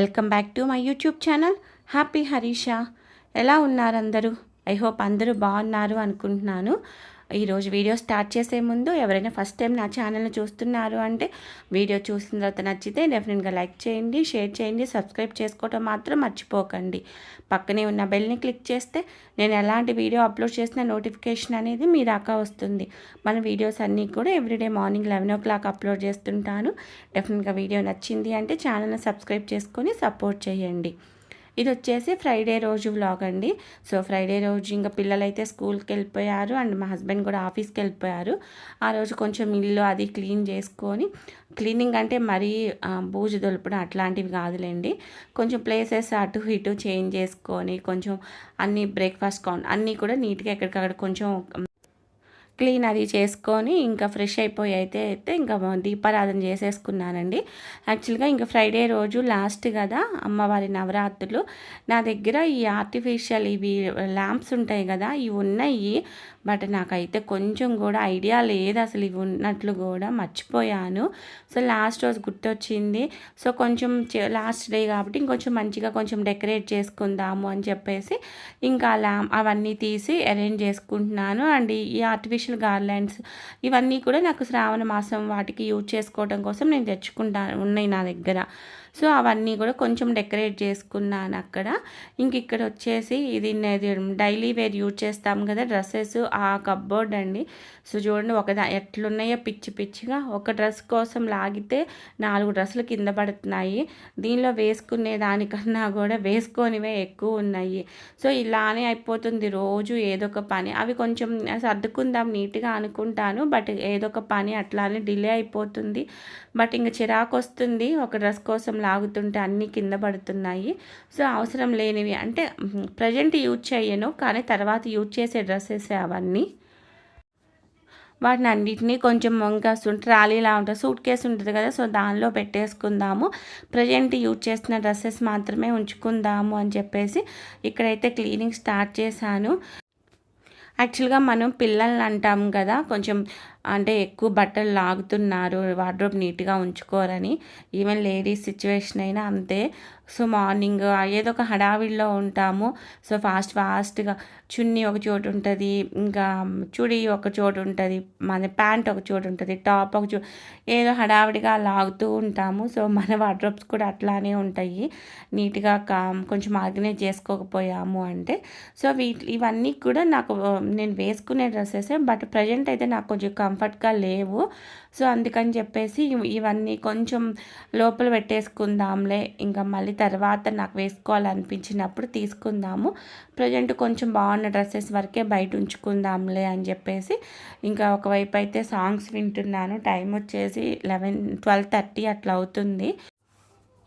Welcome back to my YouTube channel. Happy Harisha. ఎలా ఉన్నారు అందరూ? ఐ హోప్ అందరూ బాగున్నారు అనుకుంటున్నాను. ఈరోజు వీడియో స్టార్ట్ చేసే ముందు ఎవరైనా ఫస్ట్ టైం నా ఛానల్ని చూస్తున్నారు అంటే వీడియో చూసిన తర్వాత నచ్చితే డెఫినెట్గా లైక్ చేయండి షేర్ చేయండి సబ్స్క్రైబ్ చేసుకోవటం మాత్రం మర్చిపోకండి. పక్కనే ఉన్న బెల్ని క్లిక్ చేస్తే నేను ఎలాంటి వీడియో అప్లోడ్ చేసిన నోటిఫికేషన్ అనేది మీ దాకా వస్తుంది. మన వీడియోస్ అన్నీ కూడా everyday morning eleven o'clock upload చేస్తుంటాను డెఫినెట్గా వీడియో నచ్చింది అంటే ఛానల్ని సబ్స్క్రైబ్ చేసుకొని సపోర్ట్ చేయండి. ఇది వచ్చేసి ఫ్రైడే రోజు వ్లాగ్ అండి. సో ఫ్రైడే రోజు ఇంకా పిల్లలైతే స్కూల్కి వెళ్ళిపోయారు అండ్ మా హస్బెండ్ కూడా ఆఫీస్కి వెళ్ళిపోయారు ఆ రోజు కొంచెం ఇల్లు అది క్లీన్ చేసుకొని క్లీనింగ్ అంటే మరీ బూజు దులపడం అట్లాంటివి కాదులేండి. కొంచెం ప్లేసెస్ అటు ఇటు చేంజ్ చేసుకొని కొంచెం అన్ని బ్రేక్ఫాస్ట్ కౌంట్ అన్నీ కూడా నీట్గా ఎక్కడికక్కడ కొంచెం క్లీన్ అది చేసుకొని ఇంకా ఫ్రెష్ అయిపోయి అయితే అయితే ఇంకా దీపారాధన చేసేసుకున్నానండి. యాక్చువల్గా ఇంకా ఫ్రైడే రోజు లాస్ట్ కదా అమ్మవారి నవరాత్రులు. నా దగ్గర ఈ ఆర్టిఫిషియల్ ఇవి ల్యాంప్స్ ఉంటాయి కదా ఇవి ఉన్నాయి. బట్ నాకైతే కొంచెం కూడా ఐడియా లేదు అసలు ఇవి ఉన్నట్లు కూడా మర్చిపోయాను. సో లాస్ట్ రోజు గుర్తొచ్చింది. సో కొంచెం లాస్ట్ డే కాబట్టి ఇంకొంచెం మంచిగా కొంచెం డెకరేట్ చేసుకుందాము అని చెప్పేసి ఇంకా ల్యాంప్ అవన్నీ తీసి అరేంజ్ చేసుకుంటున్నాను. అండ్ ఈ ఆర్టిఫిషియల్ గార్లాండ్స్ ఇవన్నీ కూడా నాకు శ్రావణ మాసం వాటికి యూజ్ చేసుకోవడం కోసం నేను తెచ్చుకుంటా ఉన్నాయి నా దగ్గర. సో అవన్నీ కూడా కొంచెం డెకరేట్ చేసుకున్నాను అక్కడ. ఇంక ఇక్కడ వచ్చేసి ఇది డైలీ వేర్ యూజ్ చేస్తాం కదా డ్రెస్సెస్ ఆ కబ్బోర్డ్ అండి. సో చూడండి ఒక ఎట్లున్నాయో పిచ్చి పిచ్చిగా. ఒక డ్రెస్ కోసం లాగితే నాలుగు డ్రెస్సులు కింద పడుతున్నాయి. దీనిలో వేసుకునే దానికన్నా కూడా వేసుకొనివే ఎక్కువ ఉన్నాయి. సో ఇలానే అయిపోతుంది రోజు ఏదో ఒక పని. అవి కొంచెం సర్దుకుందాం నీట్గా అనుకుంటాను. బట్ ఏదో ఒక పని అట్లానే డిలే అయిపోతుంది. బట్ ఇంకా చిరాకు వస్తుంది ఒక డ్రెస్ కోసం లాగుతుంటే అన్నీ కింద పడుతున్నాయి. సో అవసరం లేనివి. అంటే ప్రజెంట్ యూజ్ చేయను కానీ తర్వాత యూజ్ చేసే డ్రెస్సెస్ అవన్నీ. వాటిని అన్నిటినీ కొంచెం ఇంకా ట్రాలీలా ఉంటుంది. సూట్ కేసు ఉంటుంది కదా. సో దానిలో పెట్టేసుకుందాము. ప్రజెంట్ యూజ్ చేసిన డ్రెస్సెస్ మాత్రమే ఉంచుకుందాము అని చెప్పేసి ఇక్కడైతే క్లీనింగ్ స్టార్ట్ చేశాను. యాక్చువల్గా మనం పిల్లల్ని అంటాం కదా కొంచెం అంటే ఎక్కువ బట్టలు లాగుతున్నారు వార్డ్రోబ్ నీట్గా ఉంచుకోరని. ఈవెన్ లేడీస్ సిచ్యువేషన్ అయినా అంతే. సో మార్నింగ్ ఏదో ఒక హడావిడిలో ఉంటాము. సో ఫాస్ట్ ఫాస్ట్గా చున్నీ ఒక చోటు ఉంటుంది ఇంకా చుడి ఒక చోటు ఉంటుంది మన ప్యాంట్ ఒక చోటు ఉంటుంది టాప్ ఒక చోటు ఏదో హడావిడిగా లాగుతూ ఉంటాము. సో మన వార్డ్రోబ్స్ కూడా అట్లానే ఉంటాయి. నీట్గా కా కొంచెం ఆర్గనైజ్ చేసుకోకపోయాము అంటే. సో వీటి ఇవన్నీ కూడా నాకు నేను వేసుకునే డ్రెస్సెస్ బట్ ప్రజెంట్ అయితే నాకు కొంచెం కంఫర్ట్గా లేవు. సో అందుకని చెప్పేసి ఇవన్నీ కొంచెం లోపల పెట్టేసుకుందాంలే. ఇంకా మళ్ళీ తర్వాత నాకు వేసుకోవాలనిపించినప్పుడు తీసుకుందాము. ప్రజెంట్ కొంచెం బాగున్న డ్రెస్సెస్ వరకే బయట ఉంచుకుందాంలే అని చెప్పేసి ఇంకా ఒకవైపు అయితే సాంగ్స్ వింటున్నాను. టైం వచ్చేసి లెవెన్ ట్వెల్వ్ థర్టీ అట్లా అవుతుంది.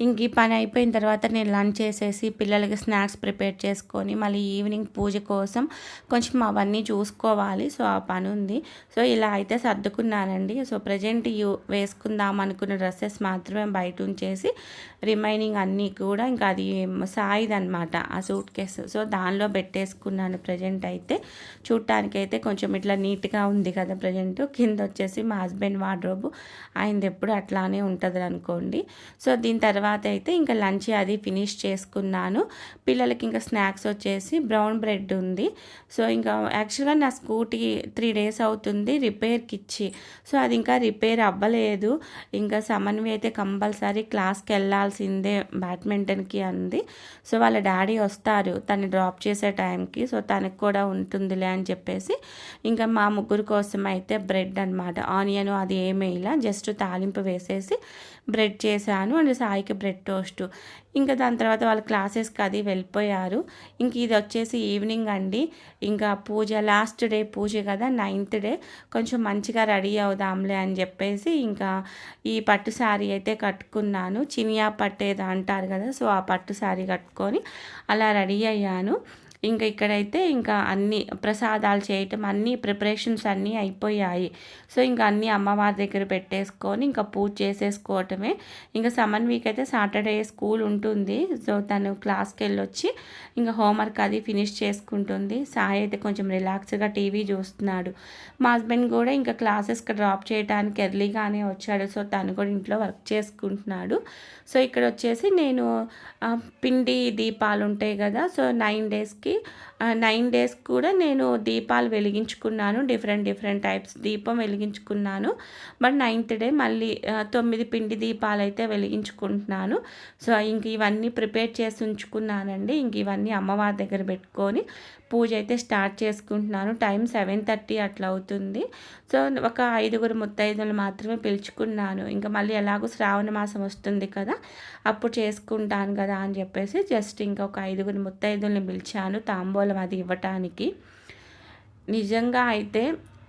ఇంక ఈ పని అయిపోయిన తర్వాత నేను లంచ్ చేసేసి పిల్లలకి స్నాక్స్ ప్రిపేర్ చేసుకొని మళ్ళీ ఈవినింగ్ పూజ కోసం కొంచెం అవన్నీ చూసుకోవాలి. సో ఆ పని ఉంది. సో ఇలా అయితే సర్దుకున్నానండి. సో ప్రజెంట్ యూ వేసుకుందాం అనుకున్న డ్రెస్సెస్ మాత్రమే బయట ఉంచేసి రిమైనింగ్ అన్నీ కూడా ఇంకా అది సాయిది అనమాట ఆ సూట్ కేసు. సో దానిలో పెట్టేసుకున్నాను ప్రజెంట్ అయితే. చూడటానికి అయితే కొంచెం ఇట్లా నీట్గా ఉంది కదా ప్రజెంట్. కింద వచ్చేసి మా హస్బెండ్ వార్డ్రోబు. ఆయనది ఎప్పుడు అట్లానే ఉంటుంది అనుకోండి సో దీని తర్వాత అయితే ఇంకా లంచ్ అది ఫినిష్ చేసుకున్నాను. పిల్లలకి ఇంకా స్నాక్స్ వచ్చేసి బ్రౌన్ బ్రెడ్ ఉంది. సో ఇంకా యాక్చువల్గా నా స్కూటీ త్రీ డేస్ అవుతుంది రిపేర్కి ఇచ్చి. సో అది ఇంకా రిపేర్ అవ్వలేదు. ఇంకా సమన్వి అయితే కంపల్సరీ క్లాస్కి వెళ్ళాల్సిందే బ్యాడ్మింటన్కి అంది. సో వాళ్ళ డాడీ వస్తారు తను డ్రాప్ చేసే టైంకి సో తనకు కూడా ఉంటుందిలే అని చెప్పేసి ఇంకా మా ముగ్గురు కోసం అయితే బ్రెడ్ అనమాట ఆనియన్ అది ఏమేలా జస్ట్ తాలింపు వేసేసి బ్రెడ్ చేశాను అండ్ సాయికి బ్రెడ్ టోస్ట్. ఇంకా దాని తర్వాత వాళ్ళ క్లాసెస్కి అది వెళ్ళిపోయారు. ఇంక ఇది వచ్చేసి ఈవినింగ్ అండి. ఇంకా పూజ లాస్ట్ డే పూజ కదా నైన్త్ డే. కొంచెం మంచిగా రెడీ అవుదాంలే అని చెప్పేసి ఇంకా ఈ పట్టు శారీ అయితే కట్టుకున్నాను. చినియా పట్టేది అంటారు కదా సో ఆ పట్టు శారీ కట్టుకొని అలా రెడీ అయ్యాను. ఇంకా ఇక్కడైతే ఇంకా అన్ని ప్రసాదాలు చేయటం అన్ని ప్రిపరేషన్స్ అన్నీ అయిపోయాయి. సో ఇంకా అన్నీ అమ్మవారి దగ్గర పెట్టేసుకొని ఇంకా పూజ చేసేసుకోవటమే. ఇంకా సమన్ వీక్ అయితే సాటర్డే స్కూల్ ఉంటుంది. సో తను క్లాస్కి వెళ్ళొచ్చి ఇంకా హోంవర్క్ అది ఫినిష్ చేసుకుంటుంది. సాయి అయితే కొంచెం రిలాక్స్గా టీవీ చూస్తున్నాడు. మా హస్బెండ్ కూడా ఇంకా క్లాసెస్కి డ్రాప్ చేయడానికి ఎర్లీగానే వచ్చాడు. సో తను కూడా ఇంట్లో వర్క్ చేసుకుంటున్నాడు. సో ఇక్కడ వచ్చేసి నేను పిండి దీపాలు ఉంటాయి కదా సో నైన్ డేస్కి aqui నైన్ డేస్ కూడా నేను దీపాలు వెలిగించుకున్నాను. డిఫరెంట్ డిఫరెంట్ టైప్స్ దీపం వెలిగించుకున్నాను. బట్ నైన్త్ డే మళ్ళీ తొమ్మిది పిండి దీపాలు అయితే వెలిగించుకుంటున్నాను. సో ఇంక ఇవన్నీ ప్రిపేర్ చేసి ఉంచుకున్నానండి. ఇంక ఇవన్నీ అమ్మవారి దగ్గర పెట్టుకొని పూజ అయితే స్టార్ట్ చేసుకుంటున్నాను. టైం సెవెన్ థర్టీ అట్లా అవుతుంది. సో ఒక ఐదుగురు ముత్తైదులు మాత్రమే పిలుచుకున్నాను. ఇంకా మళ్ళీ ఎలాగో శ్రావణ మాసం వస్తుంది కదా అప్పుడు చేసుకుంటాను కదా అని చెప్పేసి జస్ట్ ఇంకా ఒక ఐదుగురు ముత్తైదుల్ని పిలిచాను. తాంబూలం అది ఇవ్వటానికి. నిజంగా అయితే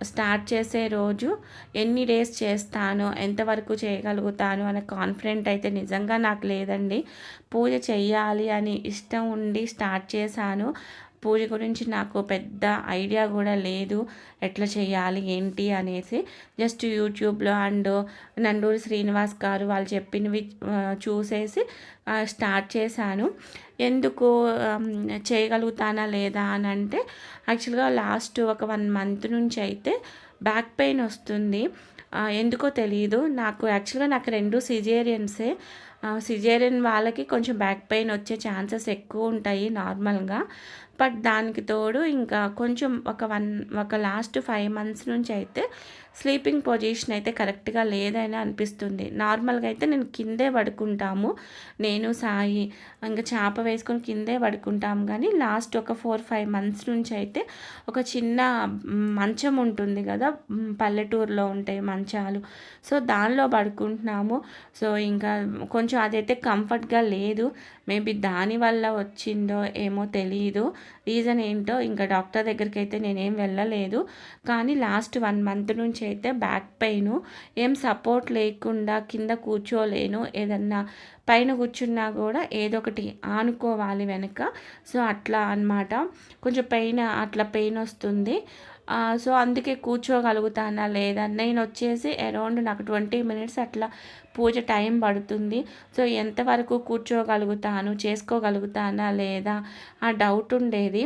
స్టార్ట్ చేసే రోజు ఎన్ని డేస్ చేస్తాను ఎంతవరకు చేయగలుగుతాను అనే కాన్ఫిడెంట్ అయితే నిజంగా నాకు లేదండి. పూజ చెయ్యాలి అని ఇష్టం ఉండి స్టార్ట్ చేశాను. పూజ గురించి నాకు పెద్ద ఐడియా కూడా లేదు. ఎట్లా చేయాలి ఏంటి అనేసి. జస్ట్ యూట్యూబ్లో అండ్ నండూరి శ్రీనివాస్ గారు వాళ్ళు చెప్పినవి చూసేసి స్టార్ట్ చేశాను. ఎందుకు చేయగలుగుతానా లేదా అని అంటే యాక్చువల్గా లాస్ట్ ఒక వన్ మంత్ నుంచి అయితే బ్యాక్ పెయిన్ వస్తుంది. ఎందుకో తెలియదు నాకు యాక్చువల్గా నాకు రెండు సిజేరియన్సే. సిజేరియన్ వాళ్ళకి కొంచెం బ్యాక్ పెయిన్ వచ్చే ఛాన్సెస్ ఎక్కువ ఉంటాయి నార్మల్గా. బట్ దానికి తోడు ఇంకా కొంచెం ఒక వన్ ఒక లాస్ట్ ఫైవ్ మంత్స్ నుంచి అయితే స్లీపింగ్ పొజిషన్ అయితే కరెక్ట్గా లేదని అనిపిస్తుంది. నార్మల్గా అయితే నేను కిందే పడుకుంటాము. నేను సాయి ఇంకా చేప వేసుకొని కిందే పడుకుంటాము కానీ లాస్ట్ ఒక ఫోర్ ఫైవ్ మంత్స్ నుంచి అయితే ఒక చిన్న మంచం ఉంటుంది కదా పల్లెటూరులో ఉంటాయి మంచాలు. సో దానిలో పడుకుంటున్నాము. సో ఇంకా కొంచెం అదైతే కంఫర్ట్గా లేదు. మేబీ దానివల్ల వచ్చిందో ఏమో తెలియదు రీజన్ ఏంటో ఇంకా డాక్టర్ దగ్గరికి అయితే నేనేం వెళ్ళలేదు. కానీ లాస్ట్ వన్ మంత్ నుంచి అయితే బ్యాక్ పెయిన్ ఏం సపోర్ట్ లేకుండా కింద కూర్చోలేను. ఏదన్నా పైన కూర్చున్నా కూడా ఏదో ఒకటి ఆనుకోవాలి వెనక. సో అట్లా అనమాట కొంచెం పెయిన్ అట్లా పెయిన్ వస్తుంది. సో అందుకే కూర్చోగలుగుతానా లేదా? నేను వచ్చేసి అరౌండ్ నాకు ట్వంటీ మినిట్స్ అట్లా పూజ టైం పడుతుంది. సో ఎంతవరకు కూర్చోగలుగుతాను చేసుకోగలుగుతానా లేదా ఆ డౌట్ ఉండేది.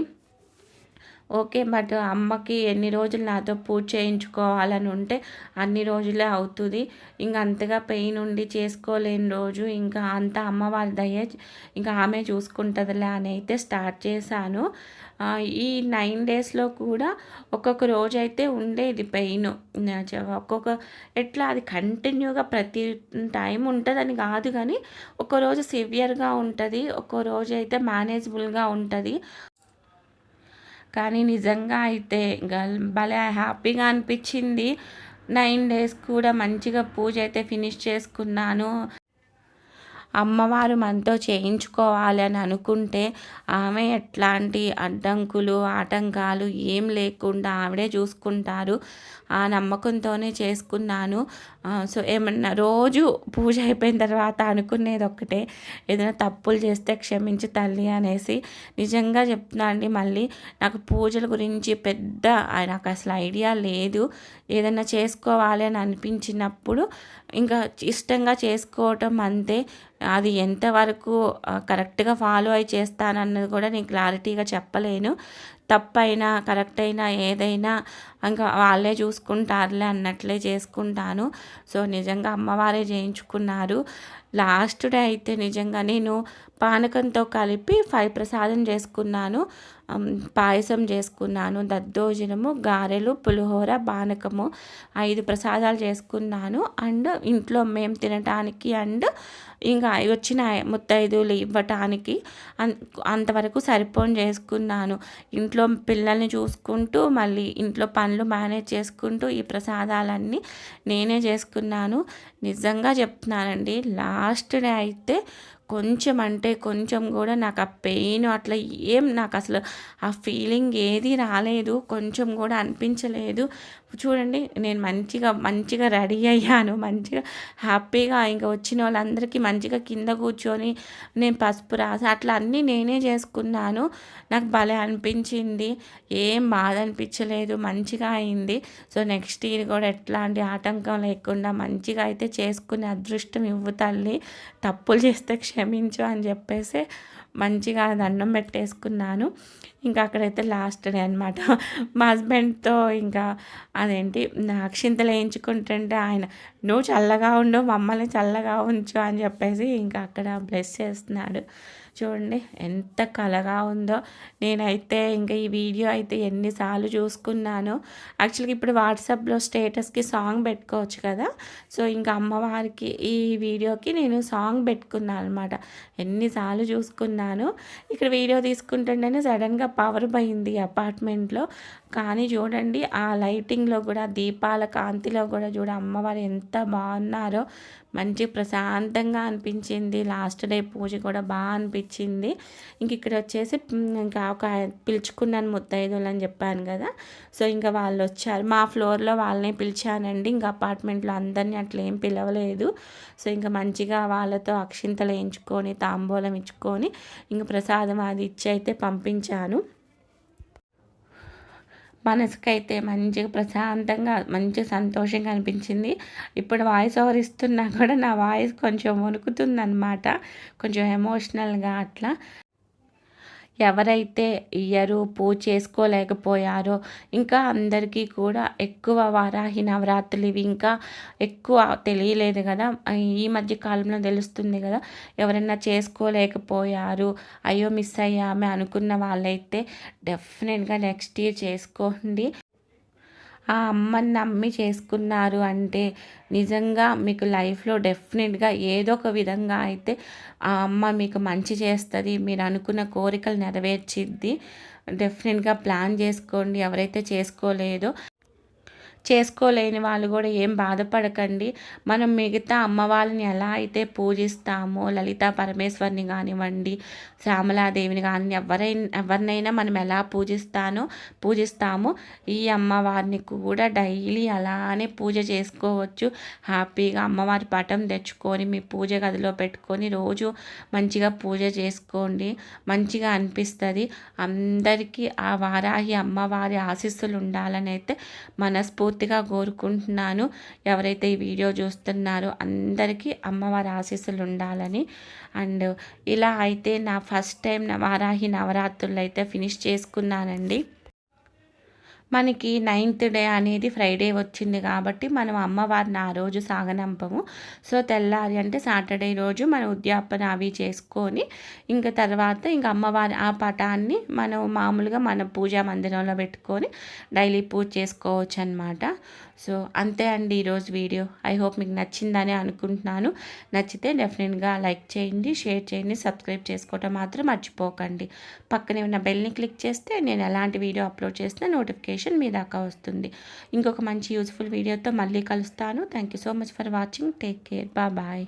ఓకే బట్ అమ్మకి ఎన్ని రోజులు నాతో పూజ చేయించుకోవాలని ఉంటే అన్ని రోజులే అవుతుంది. ఇంకా అంతగా పెయిన్ ఉండి చేసుకోలేని రోజు ఇంకా అంత అమ్మవారి దయ ఇంకా ఆమె చూసుకుంటుందిలే అని అయితే స్టార్ట్ చేశాను. ఈ నైన్ డేస్లో కూడా ఒక్కొక్క రోజు అయితే ఉండేది పెయిన్. ఒక్కొక్క ఎట్లా అది కంటిన్యూగా ప్రతి టైం ఉంటుందని కాదు కానీ రోజు సివియర్గా ఉంటుంది ఒక్కో రోజు అయితే మేనేజబుల్గా ఉంటుంది. కానీ నిజంగా అయితే భలే హ్యాపీగా అనిపించింది. నైన్ డేస్ కూడా మంచిగా పూజ అయితే ఫినిష్ చేసుకున్నాను. అమ్మవారు మనతో చేయించుకోవాలని అనుకుంటే ఆమె ఎట్లాంటి అడ్డంకులు ఆటంకాలు ఏం లేకుండా ఆవిడే చూసుకుంటారు. ఆ నమ్మకంతోనే చేసుకున్నాను. సో ఏమన్నా రోజు పూజ అయిపోయిన తర్వాత అనుకునేది ఒక్కటే. ఏదైనా తప్పులు చేస్తే క్షమించి తల్లి అనేసి నిజంగా చెప్తున్నా అండి. మళ్ళీ నాకు పూజల గురించి పెద్ద నాకు అసలు ఐడియా లేదు. ఏదైనా చేసుకోవాలి అని అనిపించినప్పుడు ఇంకా ఇష్టంగా చేసుకోవటం అంతే. అది ఎంతవరకు కరెక్ట్గా ఫాలో అయి చేస్తానన్నది కూడా నేను క్లారిటీగా చెప్పలేను. తప్పైనా కరెక్ట్ అయినా ఏదైనా ఇంకా వాళ్ళే చూసుకుంటారులే అన్నట్లే చేసుకుంటాను. సో నిజంగా అమ్మవారే చేయించుకున్నారు లాస్ట్ డే అయితే నిజంగా నేను పానకంతో కలిపి ఫైవ్ ప్రసాదం చేసుకున్నాను. పాయసం చేసుకున్నాను. దద్దోజనము గారెలు పులిహోర పానకము ఐదు ప్రసాదాలు చేసుకున్నాను. అండ్ ఇంట్లో మేము తినటానికి అండ్ ఇంకా వచ్చిన ముత్తైదులు ఇవ్వటానికి అంతవరకు సరిపోని చేసుకున్నాను. ఇంట్లో పిల్లల్ని చూసుకుంటూ మళ్ళీ ఇంట్లో పనులు మేనేజ్ చేసుకుంటూ ఈ ప్రసాదాలన్నీ నేనే చేసుకున్నాను. నిజంగా చెప్తున్నానండి లాస్ట్ డే అయితే కొంచెం అంటే కొంచెం కూడా నాకు ఆ పెయిన్ అట్లా ఏం నాకు అసలు ఆ ఫీలింగ్ ఏది రాలేదు. కొంచెం కూడా అనిపించలేదు. చూడండి నేను మంచిగా మంచిగా రెడీ అయ్యాను. మంచిగా హ్యాపీగా ఇంకా వచ్చిన వాళ్ళందరికీ మంచిగా కింద కూర్చొని నేను పసుపు రాసి అట్లా అన్నీ నేనే చేసుకున్నాను. నాకు భలే అనిపించింది. ఏం బాధ అనిపించలేదు. మంచిగా అయింది. సో నెక్స్ట్ ఇయర్ కూడా ఎట్లాంటి ఆటంకం లేకుండా మంచిగా అయితే చేసుకునే అదృష్టం ఇవ్వు తల్లి. తప్పులు చేస్తే క్షమించు అని చెప్పేసి మంచిగా దండం పెట్టేసుకున్నాను. ఇంకా అక్కడైతే లాస్ట్ డే అనమాట మా హస్బెండ్తో ఇంకా అదేంటి అక్షింతలు వేయించుకుంటుంటే ఆయన నువ్వు చల్లగా ఉండు మమ్మల్ని చల్లగా ఉంచు అని చెప్పేసి ఇంకా అక్కడ బ్లెస్ చేస్తున్నాడు. చూడండి ఎంత కలగా ఉందో. నేనైతే ఇంకా ఈ వీడియో అయితే ఎన్నిసార్లు చూసుకున్నాను. యాక్చువల్గా ఇప్పుడు వాట్సాప్లో స్టేటస్కి సాంగ్ పెట్టుకోవచ్చు కదా. సో ఇంకా అమ్మవారికి ఈ వీడియోకి నేను సాంగ్ పెట్టుకున్నాను అనమాట ఎన్నిసార్లు చూసుకున్నాను. ఇక్కడ వీడియో తీసుకుంటుంటేనే సడన్గా పవర్ పోయింది అపార్ట్మెంట్లో. కానీ చూడండి ఆ లైటింగ్లో కూడా దీపాల కాంతిలో కూడా చూడ అమ్మవారు ఎంత బాగున్నారో. మంచి ప్రశాంతంగా అనిపించింది. లాస్ట్ డే పూజ కూడా బాగా అనిపించింది. ఇంక ఇక్కడ వచ్చేసి ఇంకా ఒక పిలుచుకున్నాను ముత్తైదులు అని చెప్పాను కదా. సో ఇంకా వాళ్ళు వచ్చారు. మా ఫ్లోర్లో వాళ్ళని పిలిచానండి. ఇంకా అపార్ట్మెంట్లో అందరినీ అట్లా ఏం పిలవలేదు. సో ఇంకా మంచిగా వాళ్ళతో అక్షింతలు వేయించుకొని తాంబూలం ఇచ్చుకొని ఇంకా ప్రసాదం అది ఇచ్చి అయితే పంపించాను. మనసుకైతే మంచిగా ప్రశాంతంగా మంచి సంతోషంగా అనిపించింది. ఇప్పుడు వాయిస్ ఓవర్ ఇస్తున్నా కూడా నా వాయిస్ కొంచెం వణుకుతుందనమాట కొంచెం ఎమోషనల్గా అట్లా. ఎవరైతే ఇయ్యరు పూజ చేసుకోలేకపోయారో ఇంకా అందరికీ కూడా ఎక్కువ వారాహి నవరాత్రులు ఇవి ఇంకా ఎక్కువ తెలియలేదు కదా. ఈ మధ్య కాలంలో తెలుస్తుంది కదా ఎవరైనా చేసుకోలేకపోయారు అయ్యో మిస్ అయ్యామే అనుకున్న వాళ్ళైతే డెఫినెట్గా నెక్స్ట్ ఇయర్ చేసుకోండి. ఆ అమ్మని నమ్మి చేసుకున్నారు అంటే నిజంగా మీకు లైఫ్లో డెఫినెట్గా ఏదో ఒక విధంగా అయితే ఆ అమ్మ మీకు మంచి చేస్తుంది మీరు అనుకున్న కోరికలు నెరవేర్చిద్ది. డెఫినెట్గా ప్లాన్ చేసుకోండి ఎవరైతే చేసుకోలేదో. చేసుకోలేని వాళ్ళు కూడా ఏం బాధపడకండి. మనం మిగతా అమ్మవారిని ఎలా అయితే పూజిస్తామో లలిత పరమేశ్వరిని కానివ్వండి శ్యామలాదేవిని కానీ ఎవరైనా ఎవరినైనా మనం ఎలా పూజిస్తానో పూజిస్తామో ఈ అమ్మవారిని కూడా డైలీ అలానే పూజ చేసుకోవచ్చు. హ్యాపీగా అమ్మవారి పటం తెచ్చుకొని మీ పూజ గదిలో పెట్టుకొని రోజు మంచిగా పూజ చేసుకోండి. మంచిగా అనిపిస్తుంది. అందరికీ ఆ వారాహి అమ్మవారి ఆశీస్సులు ఉండాలని అయితే మనస్ఫూర్తి మనస్ఫూర్తిగా కోరుకుంటున్నాను. ఎవరైతే ఈ వీడియో చూస్తున్నారో అందరికీ అమ్మవారి ఆశీస్సులు ఉండాలని. అండ్ ఇలా అయితే నా ఫస్ట్ టైం వారాహి నవరాత్రులు అయితే ఫినిష్ చేసుకున్నానండి. మనకి నైన్త్ డే అనేది ఫ్రైడే వచ్చింది కాబట్టి మనం అమ్మవారిని ఆ రోజు సాగనంపము. సో తెల్లారి అంటే సాటర్డే రోజు మన ఉద్యాపన అవి చేసుకొని ఇంకా తర్వాత ఇంకా అమ్మవారి ఆ పటాన్ని మనం మామూలుగా మన పూజా మందిరంలో పెట్టుకొని డైలీ పూజ చేసుకోవచ్చు అనమాట సో అంతే అండి ఈరోజు వీడియో. ఐ హోప్ మీకు నచ్చిందని అనుకుంటున్నాను. నచ్చితే డెఫినెట్గా లైక్ చేయండి షేర్ చేయండి సబ్స్క్రైబ్ చేసుకోవటం మాత్రం మర్చిపోకండి. పక్కనే ఉన్న బెల్ని క్లిక్ చేస్తే నేను ఎలాంటి వీడియో అప్లోడ్ చేస్తే నోటిఫికేషన్ మీ దాకా వస్తుంది. ఇంకొక మంచి యూస్ఫుల్ వీడియోతో మళ్ళీ కలుస్తాను. Thank you so much for watching take care బా బాయ్